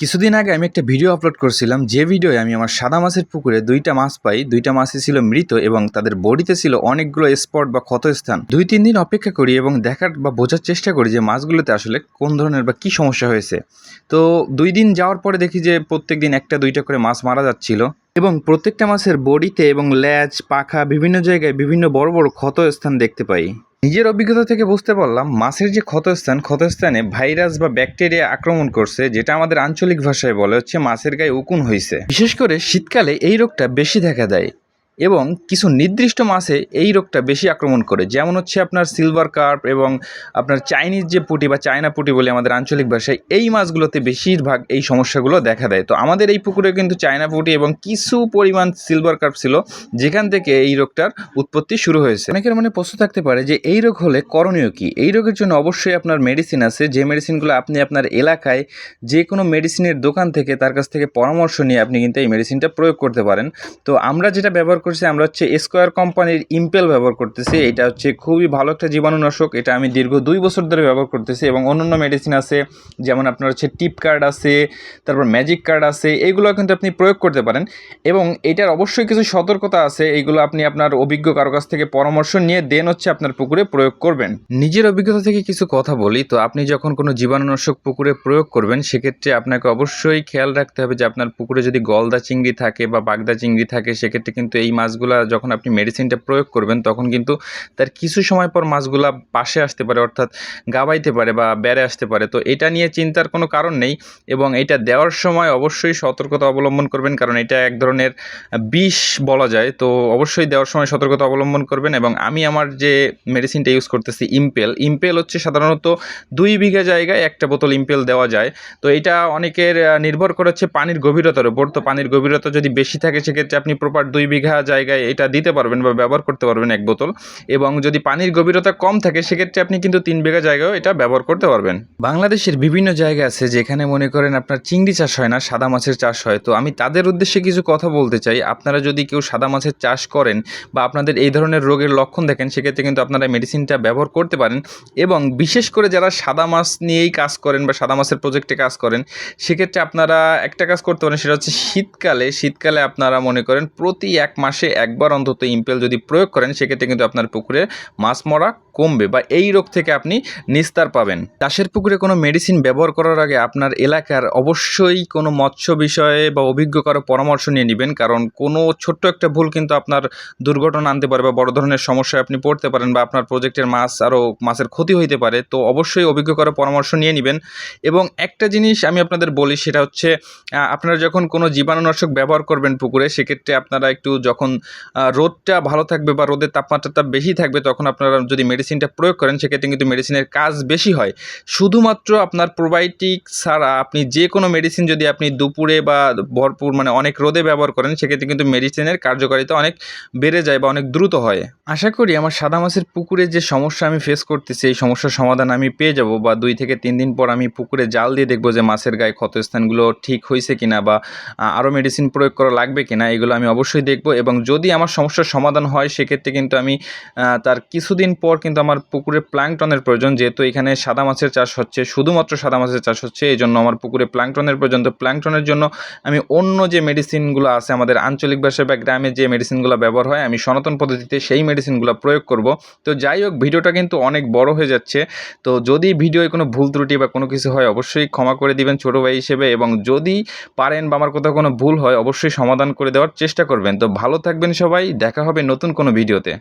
কিছুদিন আগে আমি একটা ভিডিও আপলোড করছিলাম, যে ভিডিওয়ে আমি আমার সাদা মাছের পুকুরে দুইটা মাছ পাই। দুইটা মাছই ছিল মৃত এবং তাদের বডিতে ছিল অনেকগুলো স্পট বা ক্ষত স্থান দুই, তিন দিন অপেক্ষা করি এবং দেখার বা বোঝার চেষ্টা করি যে মাছগুলোতে আসলে কোন ধরনের বা কি সমস্যা হয়েছে। তো দুই দিন যাওয়ার পরে দেখি যে প্রত্যেক দিন একটা, দুইটা করে মাছ মারা যাচ্ছিল। এবং প্রত্যেকটা মাছের বডিতে এবং ল্যাজ, পাখা, বিভিন্ন জায়গায় বিভিন্ন বড় বড় ক্ষত স্থান দেখতে পাই। নিজের অভিজ্ঞতা থেকে বুঝতে পারলাম, মাছের যে ক্ষতস্থান, ক্ষতস্থানে ভাইরাস বা ব্যাকটেরিয়া আক্রমণ করছে, যেটা আমাদের আঞ্চলিক ভাষায় বলে হচ্ছে মাছের গায়ে উকুন হয়েছে বিশেষ করে শীতকালে এই রোগটা বেশি দেখা দেয়। এবং কিছু নির্দিষ্ট মাছে এই রোগটা বেশি আক্রমণ করে। যেমন হচ্ছে আপনার সিলভার কার্প এবং আপনার চাইনিজ যে পুঁটি বা চায়না পুঁটি বলে আমাদের আঞ্চলিক ভাষায়, এই মাছগুলোতে বেশিরভাগ এই সমস্যাগুলো দেখা দেয়। তো আমাদের এই পুকুরে কিন্তু চায়না পুঁটি এবং কিছু পরিমাণ সিলভার কার্প ছিল, যেখান থেকে এই রোগটার উৎপত্তি শুরু হয়েছে। অনেকের মনে প্রশ্ন থাকতে পারে যে, এই রোগ হলে করণীয় কি? এই রোগের জন্য অবশ্যই আপনার মেডিসিন আছে। যে মেডিসিনগুলো আপনি আপনার এলাকায় যে কোনো মেডিসিনের দোকান থেকে তার কাছ থেকে পরামর্শ নিয়ে আপনি কিন্তু এই মেডিসিনটা প্রয়োগ করতে পারেন। তো আমরা যেটা ব্যবহার করছি, আমরা হচ্ছে স্কোয়ার কোম্পানির ইম্পেল ব্যবহার করতেছি। এটা হচ্ছে খুবই ভালো একটা জীবাণুনাশক এটা আমি দীর্ঘ দুই বছর ধরে ব্যবহার করতেছি এবং অন্যান্য মেডিসিন আছে, যেমন আপনার হচ্ছে টিপ কার্ড আছে, তারপর ম্যাজিক কার্ড আছে এইগুলো কিন্তু আপনি প্রয়োগ করতে পারেন। এবং এটার অবশ্যই কিছু সতর্কতা আছে এইগুলো আপনি আপনার অভিজ্ঞ কারও কাছ থেকে পরামর্শ নিয়ে দেন হচ্ছে আপনার পুকুরে প্রয়োগ করবেন। নিজের অভিজ্ঞতা থেকে কিছু কথা বলি, তো আপনি যখন কোনো জীবাণুনাশক পুকুরে প্রয়োগ করবেন, সেক্ষেত্রে আপনাকে অবশ্যই খেয়াল রাখতে হবে যে আপনার পুকুরে যদি গলদা চিংড়ি থাকে বা বাগদা চিংড়ি থাকে, সেক্ষেত্রে কিন্তু এই মাছগুলা যখন আপনি মেডিসিনটা প্রয়োগ করবেন, তখন কিন্তু তার কিছু সময় পর মাছগুলা পাশে আসতে পারে, অর্থাৎ গাবাইতে পারে বা বেড়ে আসতে পারে। তো এটা নিয়ে চিন্তার কোনো কারণ নেই এবং এটা দেওয়ার সময় অবশ্যই সতর্কতা অবলম্বন করবেন, কারণ এটা এক ধরনের বিষ বলা যায়। তো অবশ্যই দেওয়ার সময় সতর্কতা অবলম্বন করবেন এবং আমি আমার যে মেডিসিনটা ইউজ করতেছি ইম্পেল ইম্পেল হচ্ছে সাধারণত দুই বিঘা জায়গায় একটা বোতল ইম্পেল দেওয়া যায়। তো এটা অনেকের নির্ভর করে হচ্ছে পানির গভীরতার উপর। তো পানির গভীরতা যদি বেশি থাকে, সেক্ষেত্রে আপনি প্রপার দুই বিঘা জায়গায় এটা দিতে পারবেন বা ব্যবহার করতে পারবেন এক বোতল এবং যদি পানির গভীরতা কম থাকে, সেক্ষেত্রে আপনি কিন্তু তিন বিঘা জায়গায়ও এটা ব্যবহার করতে পারবেন। বাংলাদেশের বিভিন্ন জায়গা আছে যেখানে মনে করেন আপনার চিংড়ি চাষ হয় না, সাদা মাছের চাষ হয়। তো আমি তাদের উদ্দেশ্যে কিছু কথা বলতে চাই। আপনারা যদি কেউ সাদা মাছের চাষ করেন বা আপনাদের এই ধরনের রোগের লক্ষণ দেখেন, সেক্ষেত্রে কিন্তু আপনারা মেডিসিনটা ব্যবহার করতে পারেন এবং বিশেষ করে যারা সাদা মাছ নিয়েই কাজ করেন বা সাদা মাছের প্রজেক্টে কাজ করেন, সেক্ষেত্রে আপনারা একটা কাজ করতে পারেন, সেটা হচ্ছে শীতকালে শীতকালে আপনারা মনে করেন প্রতি এক মাসে একবার অন্তত ইম্পেল যদি প্রয়োগ করেন সেক্ষেত্রে কিন্তু আপনার পুকুরে মাছ মরা কমবে বা এই রোগ থেকে আপনি নিস্তার পাবেন। চাষের পুকুরে কোনো মেডিসিন ব্যবহার করার আগে আপনার এলাকার অবশ্যই কোনো মৎস্য বিষয়ে বা অভিজ্ঞ কারও পরামর্শ নিয়ে নেবেন, কারণ কোনো ছোট্ট একটা ভুল কিন্তু আপনার দুর্ঘটনা আনতে পারে বা বড় ধরনের সমস্যায় আপনি পড়তে পারেন বা আপনার প্রজেক্টের মাছ আরও মাছের ক্ষতি হইতে পারে, তো অবশ্যই অভিজ্ঞ কারও পরামর্শ নিয়ে নেবেন। এবং একটা জিনিস আমি আপনাদের বলি, সেটা হচ্ছে আপনারা যখন কোনো জীবাণুনাশক ব্যবহার করবেন পুকুরে, সেক্ষেত্রে আপনারা একটু যখন রোদটা ভালো থাকবে বা রোদের তাপমাত্রাটা বেশি থাকবে, তখন আপনারা যদি মেডিসিনটা প্রয়োগ করেন, সেক্ষেত্রে কিন্তু মেডিসিনের কাজ বেশি হয়। শুধুমাত্র আপনার প্রোবায়োটিক ছাড়া আপনি যে কোনো মেডিসিন যদি আপনি দুপুরে বা ভরপুর মানে অনেক রোদে ব্যবহার করেন, সেক্ষেত্রে কিন্তু মেডিসিনের কার্যকারিতা অনেক বেড়ে যায় বা অনেক দ্রুত হয়। আশা করি আমার সাদা মাছের পুকুরে যে সমস্যা আমি ফেস করতেছি, এই সমস্যার সমাধান আমি পেয়ে যাব বা দুই থেকে তিন দিন পর আমি পুকুরে জাল দিয়ে দেখব যে মাছের গায়ে ক্ষতস্থানগুলো ঠিক হয়েছে কিনা বা আরও মেডিসিন প্রয়োগ করা লাগবে কিনা, এগুলো আমি অবশ্যই দেখব এবং যদি আমার সমস্যার সমাধান হয়, সেক্ষেত্রে কিন্তু আমি তার কিছুদিন পর কিন্তু আমার পুকুরে প্লাংটনের প্রয়োজন, যেহেতু এখানে সাদা মাছের চাষ হচ্ছে, শুধুমাত্র সাদা মাছের চাষ হচ্ছে এই জন্য আমার পুকুরে প্লাংটনের প্রয়োজন। তো প্লাংটনের জন্য আমি অন্য যে মেডিসিনগুলো আছে, আমাদের আঞ্চলিক ভাষায় বা গ্রামে যে মেডিসিনগুলো ব্যবহার হয়, আমি সনাতন পদ্ধতিতে সেই মেডিসিনগুলো প্রয়োগ করব। তো যাই হোক, ভিডিওটা কিন্তু অনেক বড় হয়ে যাচ্ছে। তো যদি ভিডিওয় কোনো ভুল ত্রুটি বা কোনো কিছু হয়, অবশ্যই ক্ষমা করে দিবেন ছোটো ভাই হিসেবে এবং যদি পারেন বা আমার কোথাও কোনো ভুল হয়, অবশ্যই সমাধান করে দেওয়ার চেষ্টা করবেন। তো ভালো থাকবেন সবাই, দেখা হবে নতুন কোনো ভিডিওতে।